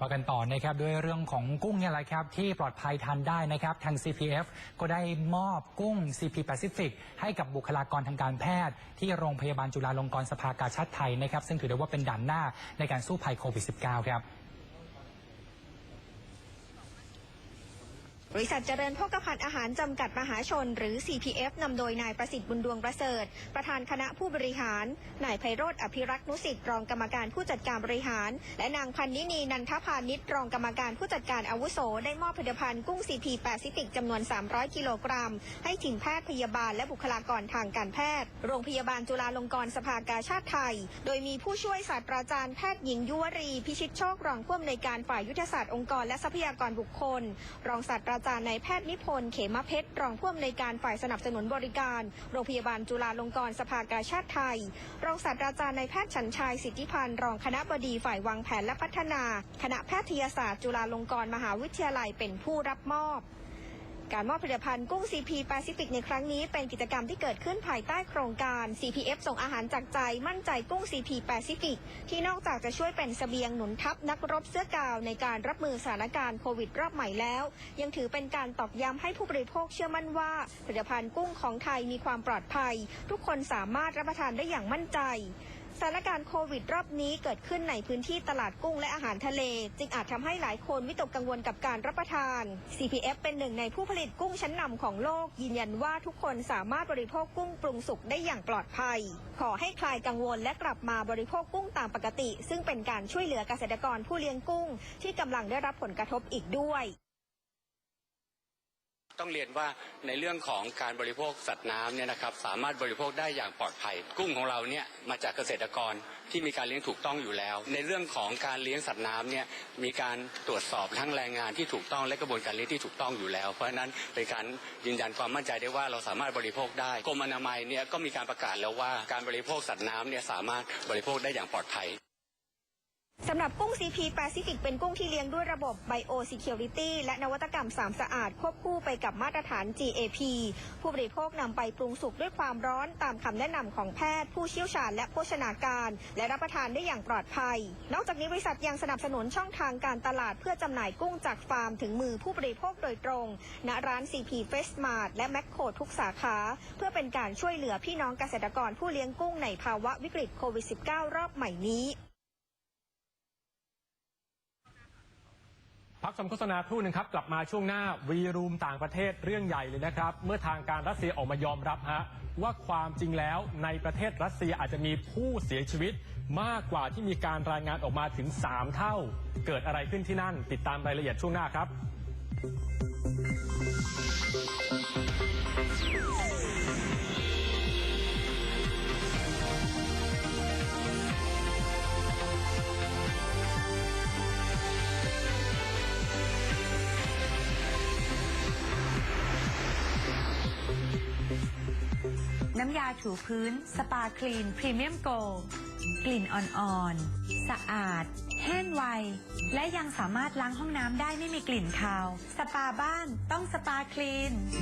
มากันต่อนะครับด้วยเรื่องของกุ้งเนี่ยแหละครับที่ปลอดภัยทานได้นะครับ ทาง CPF ก็ได้มอบกุ้ง CP Pacific ให้กับบุคลากรทางการแพทย์ ที่โรงพยาบาลจุฬาลงกรณ์สภากาชาติไทยนะครับ ซึ่งถือได้ว่าเป็นด่านหน้าในการสู้ภัยโควิด -19 ครับ บริษัทเจริญโภคภัณฑ์อาหารจำกัดมหาชน หรือ CPF นำโดยนายประสิทธิ์บุญดวงประเสริฐ ประธานคณะผู้บริหาร นายไพโรธอภิรักษ์นุสิทธิ์รองกรรมการผู้จัดการบริหาร และนางพันนินีนันทพานิชรองกรรมการผู้จัดการอาวุโส ได้มอบผลิตภัณฑ์กุ้ง CP แปซิฟิกจำนวน 300 กิโลกรัม ให้ทีมแพทย์พยาบาลและบุคลากรทางการแพทย์ โรงพยาบาลจุฬาลงกรณ์สภากาชาติไทย โดยมีผู้ช่วยศาสตราจารย์แพทย์หญิงยุวรี พิชิตโชครองผู้อำนวยการฝ่ายยุทธศาสตร์องค์กรและทรัพยากรบุคคล รองศาสตราาจารย์นายแพทย์นิพนธ์เขมเพชร รองผู้อำนวยการฝ่ายสนับสนุนบริการ โรงพยาบาลจุฬาลงกรณ์สภากาชาติไทย รองศาสตราจารย์นายแพทย์ชันชัยสิทธิพันธ์รองคณะบดีฝ่ายวางแผนและพัฒนา คณะแพทยศาสตร์จุฬาลงกรณ์มหาวิทยาลัยเป็นผู้รับมอบ การมอบผลิตภัณฑ์กุ้ง CP Pacific ในครั้งนี้เป็นกิจกรรมที่เกิดขึ้นภายใต้โครงการ CPF ส่งอาหารจากใจมั่นใจกุ้ง CP Pacific ที่นอกจากจะช่วยเป็นเสบียงหนุนทัพนักรบเสื้อกาวในการรับมือสถานการณ์โควิดรอบใหม่แล้ว ยังถือเป็นการตอกย้ำให้ผู้บริโภคเชื่อมั่นว่าผลิตภัณฑ์กุ้งของไทยมีความปลอดภัย ทุกคนสามารถรับประทานได้อย่างมั่นใจ สถานการณ์โควิดรอบนี้เกิดขึ้นในพื้นที่ตลาดกุ้งและอาหารทะเล จึงอาจทำให้หลายคนวิตกกังวลกับการรับประทาน CPF เป็นหนึ่งในผู้ผลิตกุ้งชั้นนำของโลก ยืนยันว่าทุกคนสามารถบริโภคกุ้งปรุงสุกได้อย่างปลอดภัย ขอให้คลายกังวลและกลับมาบริโภคกุ้งตามปกติ ซึ่งเป็นการช่วยเหลือเกษตรกรผู้เลี้ยงกุ้ง ที่กำลังได้รับผลกระทบอีกด้วย ต้องเรียนว่าในเรื่องของการบริโภคสัตว์น้ำเนี่ยนะครับสามารถบริโภคได้อย่างปลอดภัย กุ้งของเราเนี่ยมาจากเกษตรกรที่มีการเลี้ยงถูกต้องอยู่แล้ว ในเรื่องของการเลี้ยงสัตว์น้ำเนี่ยมีการตรวจสอบทั้งแรงงานที่ถูกต้องและกระบวนการเลี้ยงที่ถูกต้องอยู่แล้ว เพราะฉะนั้นเป็นการยืนยันความมั่นใจได้ว่าเราสามารถบริโภคได้กรมอนามัยเนี่ยก็มีการประกาศแล้วว่าการบริโภคสัตว์น้ำเนี่ยสามารถบริโภคได้อย่างปลอดภัย สำหรับกุ้ง CP Pacific เป็นกุ้งที่เลี้ยงด้วยระบบ Bio Security และนวัตกรรมสามสะอาดควบคู่ไปกับมาตรฐาน GAP ผู้บริโภคนำไปปรุงสุกด้วยความร้อนตามคำแนะนำของแพทย์ผู้เชี่ยวชาญและโภชนาการ และรับประทานได้อย่างปลอดภัย นอกจากนี้บริษัทยังสนับสนุนช่องทางการตลาดเพื่อจำหน่ายกุ้งจากฟาร์มถึงมือผู้บริโภคโดยตรง ณร้าน CP f r e s h Mart และแมคโคทุกสาขา เพื่อเป็นการช่วยเหลือพี่น้องเกษตรกรผู้เลี้ยงกุ้งในภาวะวิกฤตโควิด -19 รอบใหม่นี้ พักชมโฆษณาครู่หนึ่งครับ กลับมาช่วงหน้าวีรูมต่างประเทศเรื่องใหญ่เลยนะครับ เมื่อทางการรัสเซียออกมายอมรับฮะว่าความจริงแล้วในประเทศรัสเซียอาจจะมีผู้เสียชีวิต มากกว่าที่มีการรายงานออกมาถึง 3 เท่า เกิดอะไรขึ้นที่นั่น ติดตามรายละเอียดช่วงหน้าครับ น้ำยาถูพื้น สปาคลีน พรีเมียมโกลกลิ่นอ่อนๆ สะอาด แห้งไว และยังสามารถล้างห้องน้ำได้ไม่มีกลิ่นคาว สปาบ้านต้องสปาคลีน